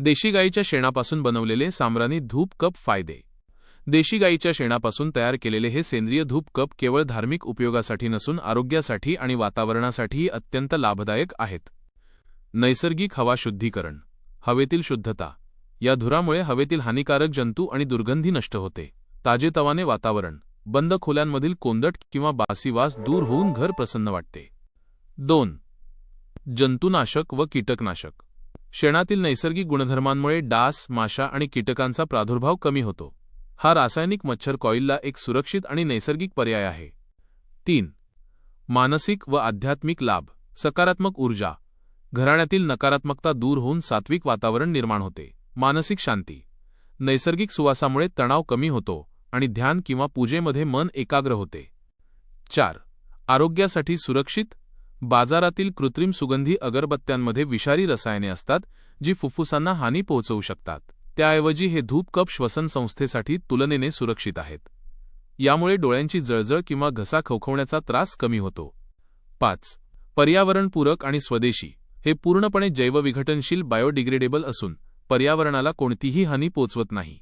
देशी गाईच्या शेणापासून बनवलेले सामरानी धूप कप फायदे. देशी गाईच्या शेणापासून तयार केलेले हे सेंद्रिय धूप कप केवळ धार्मिक उपयोगासाठी नसून आरोग्यासाठी आणि वातावरणासाठीही अत्यंत लाभदायक आहेत. नैसर्गिक हवा शुद्धीकरण हवेतील शुद्धता या धुरामुळे हवेतील हानिकारक जंतू आणि दुर्गंधी नष्ट होते. ताजेतवाने वातावरण बंद खोल्यांमधील कोंदट किंवा बासीवास दूर होऊन घर प्रसन्न वाटते. दोन जंतुनाशक व कीटकनाशक. शेणातील नैसर्गिक गुणधर्मांमुळे डास माशा आणि कीटकांचा प्रादुर्भाव कमी होतो. हा रासायनिक मच्छर कॉईलला एक सुरक्षित आणि नैसर्गिक पर्याय आहे. तीन. मानसिक व आध्यात्मिक लाभ. सकारात्मक ऊर्जा. घराण्यातील नकारात्मकता दूर होऊन सात्विक वातावरण निर्माण होते. मानसिक शांती. नैसर्गिक सुवासामुळे तणाव कमी होतो आणि ध्यान किंवा पूजेमध्ये मन एकाग्र होते. चार. आरोग्यासाठी सुरक्षित बाजारातील कृत्रिम सुगंधी अगरबत्त्यांमध्ये विषारी रसायने असतात जी फुफ्फुसांना हानी पोहोचवू शकतात. त्याऐवजी हे धूप कप श्वसन संस्थेसाठी तुलनेने सुरक्षित आहेत. यामुळे डोळ्यांची जळजळ किंवा घसा खवखवण्याचा त्रास कमी होतो. पाच. पर्यावरणपूरक आणि स्वदेशी. हे पूर्णपणे जैवविघटनशील बायोडिग्रेडेबल असून पर्यावरणाला कोणतीही हानी पोचवत नाही.